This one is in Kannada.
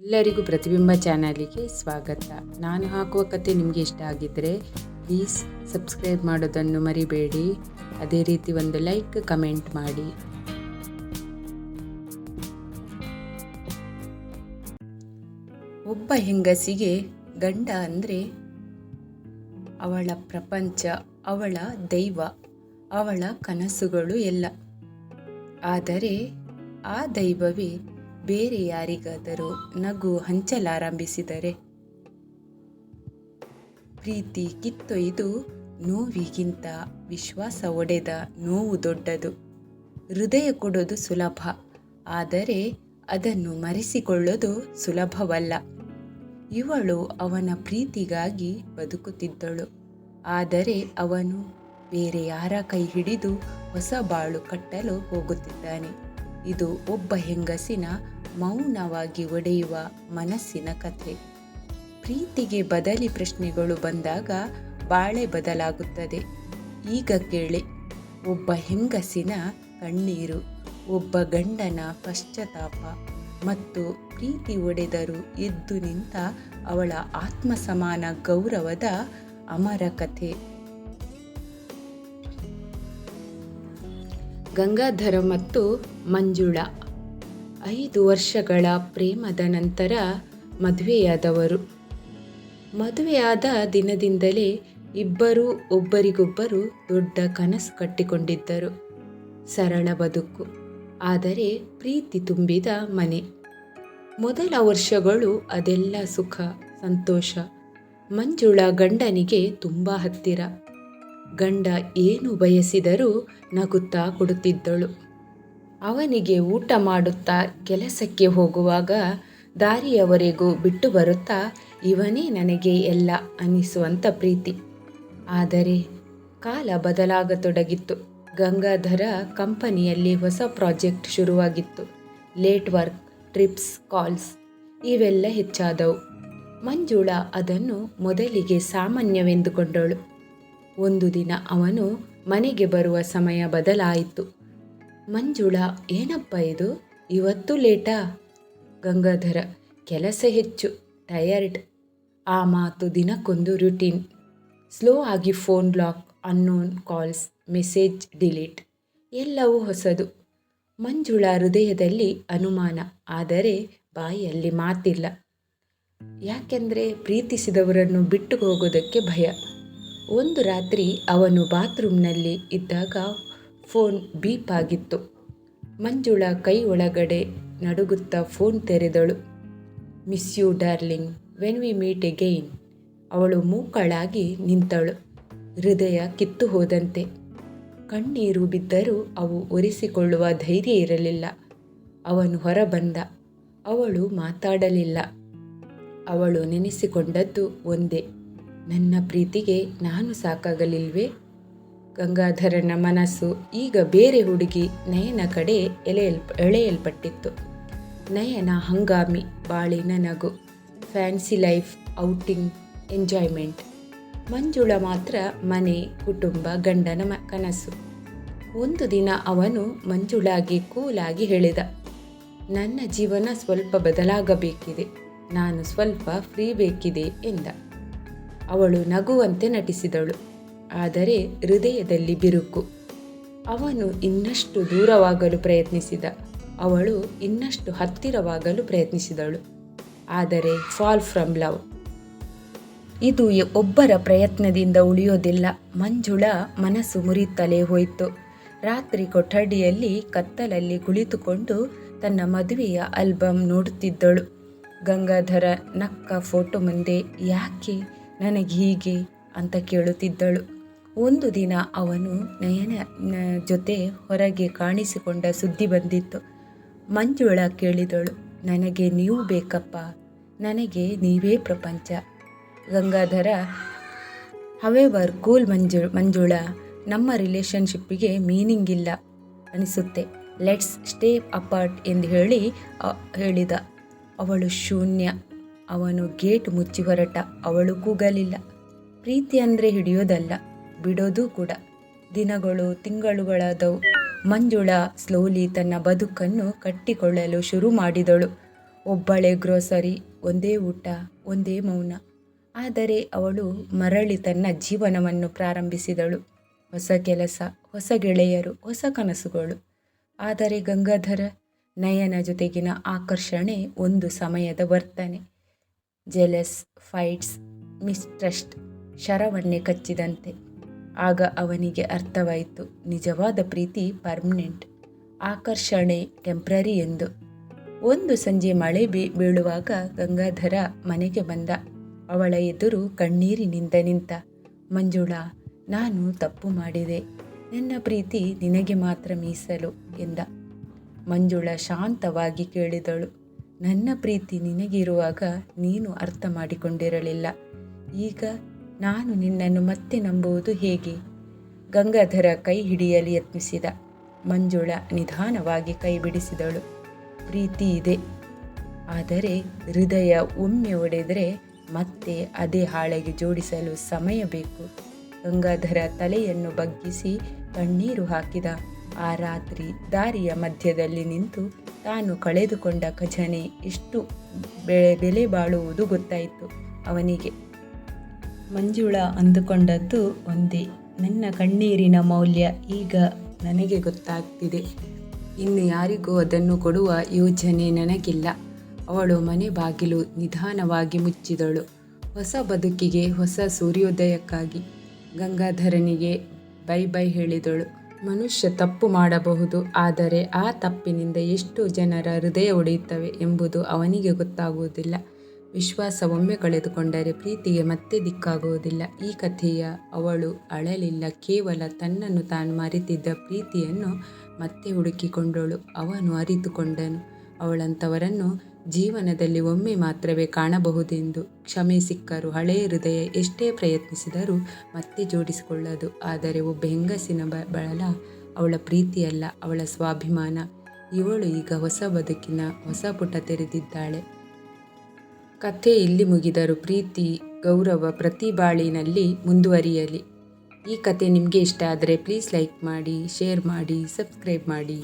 ಎಲ್ಲರಿಗೂ ಪ್ರತಿಬಿಂಬ ಚಾನಲಿಗೆ ಸ್ವಾಗತ. ನಾನು ಹಾಕುವ ಕತೆ ನಿಮಗೆ ಇಷ್ಟ ಆಗಿದ್ದರೆ ಪ್ಲೀಸ್ ಸಬ್ಸ್ಕ್ರೈಬ್ ಮಾಡೋದನ್ನು ಮರಿಬೇಡಿ. ಅದೇ ರೀತಿ ಒಂದು ಲೈಕ್ ಕಮೆಂಟ್ ಮಾಡಿ. ಒಬ್ಬ ಹೆಂಗಸಿಗೆ ಗಂಡ ಅಂದರೆ ಅವಳ ಪ್ರಪಂಚ, ಅವಳ ದೈವ, ಅವಳ ಕನಸುಗಳು ಎಲ್ಲ. ಆದರೆ ಆ ದೈವವೇ ಬೇರೆ ಯಾರಿಗಾದರೂ ನಗು ಹಂಚಲಾರಂಭಿಸಿದರೆ? ಪ್ರೀತಿ ಕಿತ್ತೊಯ್ದು ನೋವಿಗಿಂತ ವಿಶ್ವಾಸ ಒಡೆದ ನೋವು ದೊಡ್ಡದು. ಹೃದಯ ಕೊಡೋದು ಸುಲಭ, ಆದರೆ ಅದನ್ನು ಮರೆಸಿಕೊಳ್ಳೋದು ಸುಲಭವಲ್ಲ. ಇವಳು ಅವನ ಪ್ರೀತಿಗಾಗಿ ಬದುಕುತ್ತಿದ್ದಳು, ಆದರೆ ಅವನು ಬೇರೆ ಯಾರ ಕೈ ಹಿಡಿದು ಹೊಸ ಬಾಳು ಕಟ್ಟಲು ಹೋಗುತ್ತಿದ್ದಾನೆ. ಇದು ಒಬ್ಬ ಹೆಂಗಸಿನ ಮೌನವಾಗಿ ಒಡೆಯುವ ಮನಸ್ಸಿನ ಕಥೆ. ಪ್ರೀತಿಗೆ ಬದಲಿ ಪ್ರಶ್ನೆಗಳು ಬಂದಾಗ ಬಾಳೆ ಬದಲಾಗುತ್ತದೆ. ಈಗ ಕೇಳಿ. ಒಬ್ಬ ಹೆಂಗಸಿನ ಕಣ್ಣೀರು, ಒಬ್ಬ ಗಂಡನ ಪಶ್ಚಾತ್ತಾಪ ಮತ್ತು ಪ್ರೀತಿ ಒಡೆದರು ಎದ್ದು ನಿಂತ ಅವಳ ಆತ್ಮಸಮಾನ ಗೌರವದ ಅಮರ ಕಥೆ. ಗಂಗಾಧರ ಮತ್ತು ಮಂಜುಳಾ ಐದು ವರ್ಷಗಳ ಪ್ರೇಮದ ನಂತರ ಮದುವೆಯಾದವರು. ಮದುವೆಯಾದ ದಿನದಿಂದಲೇ ಇಬ್ಬರೂ ಒಬ್ಬರಿಗೊಬ್ಬರು ದೊಡ್ಡ ಕನಸು ಕಟ್ಟಿಕೊಂಡಿದ್ದರು. ಸರಳ ಬದುಕು, ಆದರೆ ಪ್ರೀತಿ ತುಂಬಿದ ಮನೆ. ಮೊದಲ ವರ್ಷಗಳು ಅದೆಲ್ಲ ಸುಖ, ಸಂತೋಷ. ಮಂಜುಳ ಗಂಡನಿಗೆ ತುಂಬ ಹತ್ತಿರ. ಗಂಡ ಏನು ಬಯಸಿದರೂ ನಗುತ್ತಾ ಕೊಡುತ್ತಿದ್ದಳು. ಅವನಿಗೆ ಊಟ ಮಾಡುತ್ತಾ ಕೆಲಸಕ್ಕೆ ಹೋಗುವಾಗ ದಾರಿಯವರೆಗೂ ಬಿಟ್ಟು ಬರುತ್ತಾ ಇವನೇ ನನಗೆ ಎಲ್ಲ ಅನ್ನಿಸುವಂಥ ಪ್ರೀತಿ. ಆದರೆ ಕಾಲ ಬದಲಾಗತೊಡಗಿತ್ತು. ಗಂಗಾಧರ ಕಂಪನಿಯಲ್ಲಿ ಹೊಸ ಪ್ರಾಜೆಕ್ಟ್ ಶುರುವಾಗಿತ್ತು. ಲೇಟ್ ವರ್ಕ್, ಟ್ರಿಪ್ಸ್, ಕಾಲ್ಸ್ ಇವೆಲ್ಲ ಹೆಚ್ಚಾದವು. ಮಂಜುಳ ಅದನ್ನು ಮೊದಲಿಗೆ ಸಾಮಾನ್ಯವೆಂದುಕೊಂಡಳು. ಒಂದು ದಿನ ಅವನು ಮನೆಗೆ ಬರುವ ಸಮಯ ಬದಲಾಯಿತು. ಮಂಜುಳಾ, ಏನಪ್ಪ ಇದು? ಇವತ್ತು ಲೇಟಾ? ಗಂಗಾಧರ, ಕೆಲಸ ಹೆಚ್ಚು ಟಯರ್ಡ್ ಆ ಮಾತು ದಿನಕ್ಕೊಂದು ರುಟೀನ್ ಸ್ಲೋ ಆಗಿ phone lock unknown calls message delete ಎಲ್ಲವೂ ಹೊಸದು. ಮಂಜುಳಾ ಹೃದಯದಲ್ಲಿ ಅನುಮಾನ, ಆದರೆ ಬಾಯಲ್ಲಿ ಮಾತಿಲ್ಲ. ಯಾಕೆಂದರೆ ಪ್ರೀತಿಸಿದವರನ್ನು ಬಿಟ್ಟು ಹೋಗೋದಕ್ಕೆ ಭಯ. ಒಂದು ರಾತ್ರಿ ಅವನು ಬಾತ್ರೂಮ್ನಲ್ಲಿ ಇದ್ದಾಗ ಫೋನ್ ಬೀಪ್ ಆಗಿತ್ತು. ಮಂಜುಳ ಕೈ ಒಳಗಡೆ ನಡುಗುತ್ತಾ phone ತೆರೆದಳು. Miss you darling, when we meet again, ಅವಳು ಮೂಕಳಾಗಿ ನಿಂತಳು. ಹೃದಯ ಕಿತ್ತು ಹೋದಂತೆ. ಕಣ್ಣೀರು ಬಿದ್ದರೂ ಅವು ಒರೆಸಿಕೊಳ್ಳುವ ಧೈರ್ಯ ಇರಲಿಲ್ಲ. ಅವನು ಹೊರಬಂದ. ಅವಳು ಮಾತಾಡಲಿಲ್ಲ. ಅವಳು ನೆನೆಸಿಕೊಂಡದ್ದು ಒಂದೇ. ನನ್ನ ಪ್ರೀತಿಗೆ ನಾನು ಸಾಕಾಗಲಿಲ್ವೇ? ಗಂಗಾಧರನ ಮನಸ್ಸು ಈಗ ಬೇರೆ ಹುಡುಗಿ ನಯನ ಕಡೆ ಎಳೆಯಲ್, ಎಳೆಯಲ್ಪಟ್ಟಿತ್ತು. ನಯನ ಹಂಗಾಮಿ, ಬಾಳಿನ ನಗು, fancy life, outing, enjoyment. Manjula ಮಾತ್ರ ಮನೆ, ಕುಟುಂಬ, ಗಂಡನ ಮ, ಕನಸು. ಒಂದು ದಿನ ಅವನು ಮಂಜುಳಾಗಿ ಕೂಲಾಗಿ ಹೇಳಿದ, ನನ್ನ ಜೀವನ ಸ್ವಲ್ಪ ಬದಲಾಗಬೇಕಿದೆ, ನಾನು ಸ್ವಲ್ಪ ಫ್ರೀ ಬೇಕಿದೆ, ಎಂದ. ಅವಳು ನಗುವಂತೆ ನಟಿಸಿದಳು. ಆದರೆ ಹೃದಯದಲ್ಲಿ ಬಿರುಕು. ಅವನು ಇನ್ನಷ್ಟು ದೂರವಾಗಲು ಪ್ರಯತ್ನಿಸಿದ. ಅವಳು ಇನ್ನಷ್ಟು ಹತ್ತಿರವಾಗಲು ಪ್ರಯತ್ನಿಸಿದಳು. ಆದರೆ ಫಾಲ್ ಫ್ರಮ್ ಲವ್. ಇದು ಒಬ್ಬರ ಪ್ರಯತ್ನದಿಂದ ಉಳಿಯೋದಿಲ್ಲ. ಮಂಜುಳ ಮನಸ್ಸು ಮುರಿಯುತ್ತಲೇ ಹೋಯಿತು. ರಾತ್ರಿ ಕೊಠಡಿಯಲ್ಲಿ ಕತ್ತಲಲ್ಲಿ ಕುಳಿತುಕೊಂಡು ತನ್ನ ಮದುವೆಯ ಆಲ್ಬಮ್ ನೋಡುತ್ತಿದ್ದಳು. ಗಂಗಾಧರ ನಕ್ಕ ಫೋಟೋ ಮುಂದೆ, ಯಾಕೆ? ನನಗೆ ಹೀಗೆ? ಅಂತ ಕೇಳುತ್ತಿದ್ದಳು. ಒಂದು ದಿನ ಅವನು ನಯನ ಜೊತೆ ಹೊರಗೆ ಕಾಣಿಸಿಕೊಂಡ ಸುದ್ದಿ ಬಂದಿತ್ತು. ಮಂಜುಳ ಕೇಳಿದಳು, ನನಗೆ ನೀವು ಬೇಕಪ್ಪ, ನನಗೆ ನೀವೇ ಪ್ರಪಂಚ. ಗಂಗಾಧರ ಹವೆವರ್ ಕೂಲ್ ಮಂಜು, ಮಂಜುಳ, ನಮ್ಮ ರಿಲೇಷನ್ಶಿಪ್ಪಿಗೆ ಮೀನಿಂಗ್ ಇಲ್ಲ, ಅನಿಸುತ್ತೆ. ಲೆಟ್ಸ್ ಸ್ಟೇ ಅಪಾರ್ಟ್ ಎಂದು ಹೇಳಿ ಹೇಳಿದ. ಅವಳು ಶೂನ್ಯ, ಅವನು ಗೇಟ್ ಮುಚ್ಚಿ ಹೊರಟ, ಅವಳು ಕೂಗಲಿಲ್ಲ. ಪ್ರೀತಿ ಅಂದರೆ ಹಿಡಿಯೋದಲ್ಲ. ಬಿಡೋದು ಕೂಡ. ದಿನಗಳು, ತಿಂಗಳುಗಳಾದವು. ಮಂಜುಳ ಸ್ಲೋಲಿ ತನ್ನ ಬದುಕನ್ನು ಕಟ್ಟಿಕೊಳ್ಳಲು ಶುರು ಮಾಡಿದಳು. ಒಬ್ಬಳೆ ಗ್ರೋಸರಿ ಒಂದೇ ಊಟ, ಒಂದೇ ಮೌನ. ಆದರೆ ಅವಳು ಮರಳಿ ತನ್ನ ಜೀವನವನ್ನು ಪ್ರಾರಂಭಿಸಿದಳು. ಹೊಸ ಕೆಲಸ, ಹೊಸ ಗೆಳೆಯರು, ಹೊಸ ಕನಸುಗಳು. ಆದರೆ ಗಂಗಾಧರ ನಯನ ಜೊತೆಗಿನ ಆಕರ್ಷಣೆ ಒಂದು ಸಮಯದ ವರ್ತನೆ. ಜೆಲಸ್ ಫೈಟ್ಸ್ ಮಿಸ್ಟ್ರಸ್ಟ್ ಶರವನ್ನೇ ಕಚ್ಚಿದಂತೆ. ಆಗ ಅವನಿಗೆ ಅರ್ಥವಾಯಿತು. ನಿಜವಾದ ಪ್ರೀತಿ ಪರ್ಮನೆಂಟ್, ಆಕರ್ಷಣೆ ಟೆಂಪ್ರರಿ ಎಂದು. ಒಂದು ಸಂಜೆ ಮಳೆ ಬೀ, ಬೀಳುವಾಗ ಗಂಗಾಧರ ಮನೆಗೆ ಬಂದ. ಅವಳ ಎದುರು ಕಣ್ಣೀರಿನಿಂದ ನಿಂತ, ಮಂಜುಳಾ, ನಾನು ತಪ್ಪು ಮಾಡಿದೆ. ನನ್ನ ಪ್ರೀತಿ ನಿನಗೆ ಮಾತ್ರ ಮೀಸಲು ಎಂದ. ಮಂಜುಳ ಶಾಂತವಾಗಿ ಕೇಳಿದಳು. ನನ್ನ ಪ್ರೀತಿ ನಿನಗಿರುವಾಗ ನೀನು ಅರ್ಥ ಮಾಡಿಕೊಂಡಿರಲಿಲ್ಲ. ಈಗ ನಾನು ನಿನ್ನನ್ನು ಮತ್ತೆ ನಂಬುವುದು ಹೇಗೆ? ಗಂಗಾಧರ ಕೈ ಹಿಡಿಯಲು ಯತ್ನಿಸಿದ. ಮಂಜುಳ ನಿಧಾನವಾಗಿ ಕೈ ಬಿಡಿಸಿದಳು. ಪ್ರೀತಿ ಇದೆ. ಆದರೆ ಹೃದಯ ಒಮ್ಮೆ ಒಡೆದರೆ ಮತ್ತೆ ಅದೇ ಹಾಳೆಗೆ ಜೋಡಿಸಲು ಸಮಯ ಬೇಕು. ಗಂಗಾಧರ ತಲೆಯನ್ನು ಬಗ್ಗಿಸಿ ಕಣ್ಣೀರು ಹಾಕಿದ. ಆ ರಾತ್ರಿ ದಾರಿಯ ಮಧ್ಯದಲ್ಲಿ ನಿಂತು ತಾನು ಕಳೆದುಕೊಂಡ ಖಜಾನೆ ಎಷ್ಟು ಬೆಳೆ ಬೆಲೆ ಬಾಳುವುದು ಗೊತ್ತಾಯಿತು ಅವನಿಗೆ. ಮಂಜುಳ ಅಂದುಕೊಂಡದ್ದು ಒಂದೇ. ನನ್ನ ಕಣ್ಣೀರಿನ ಮೌಲ್ಯ ಈಗ ನನಗೆ ಗೊತ್ತಾಗ್ತಿದೆ. ಇನ್ನು ಯಾರಿಗೂ ಅದನ್ನು ಕೊಡುವ ಯೋಜನೆ ನನಗಿಲ್ಲ. ಅವಳು ಮನೆ ಬಾಗಿಲು ನಿಧಾನವಾಗಿ ಮುಚ್ಚಿದಳು. ಹೊಸ ಬದುಕಿಗೆ ಹೊಸ ಸೂರ್ಯೋದಯಕ್ಕಾಗಿ ಗಂಗಾಧರನಿಗೆ ಬೈ ಬೈ ಹೇಳಿದಳು. ಮನುಷ್ಯ ತಪ್ಪು ಮಾಡಬಹುದು, ಆದರೆ ಆ ತಪ್ಪಿನಿಂದ ಎಷ್ಟು ಜನರ ಹೃದಯ ಒಡೆಯುತ್ತವೆ ಎಂಬುದು ಅವನಿಗೆ ಗೊತ್ತಾಗುವುದಿಲ್ಲ. ವಿಶ್ವಾಸ ಒಮ್ಮೆ ಕಳೆದುಕೊಂಡರೆ ಪ್ರೀತಿಗೆ ಮತ್ತೆ ದಿಕ್ಕಾಗುವುದಿಲ್ಲ. ಈ ಕಥೆಯ ಅವಳು ಅಳಲಿಲ್ಲ. ಕೇವಲ ತನ್ನನ್ನು ತಾನು ಮರೆತಿದ್ದ ಪ್ರೀತಿಯನ್ನು ಮತ್ತೆ ಹುಡುಕಿಕೊಂಡಳು. ಅವನು ಅರಿತುಕೊಂಡನು. ಅವಳಂಥವರನ್ನು ಜೀವನದಲ್ಲಿ ಒಮ್ಮೆ ಮಾತ್ರವೇ ಕಾಣಬಹುದೆಂದು ಕ್ಷಮೆ ಸಿಕ್ಕರು. ಹಳೆಯ ಹೃದಯ ಎಷ್ಟೇ ಪ್ರಯತ್ನಿಸಿದರೂ ಮತ್ತೆ ಜೋಡಿಸಿಕೊಳ್ಳದು. ಆದರೆ ಒಬ್ಬ ಹೆಂಗಸಿನ ಬಳಲ ಅವಳ ಪ್ರೀತಿಯಲ್ಲ, ಅವಳ ಸ್ವಾಭಿಮಾನ. ಇವಳು ಈಗ ಹೊಸ ಬದುಕಿನ ಹೊಸ ಪುಟ ತೆರೆದಿದ್ದಾಳೆ. ಕಥೆ ಇಲ್ಲಿ ಮುಗಿದರು ಪ್ರೀತಿ, ಗೌರವ ಪ್ರತಿ ಬಾಳಿನಲ್ಲಿ ಮುಂದುವರಿಯಲಿ. ಈ ಕತೆ ನಿಮಗೆ ಇಷ್ಟ ಆದರೆ ಪ್ಲೀಸ್ ಲೈಕ್ ಮಾಡಿ ಶೇರ್ ಮಾಡಿ ಸಬ್ಸ್ಕ್ರೈಬ್ ಮಾಡಿ.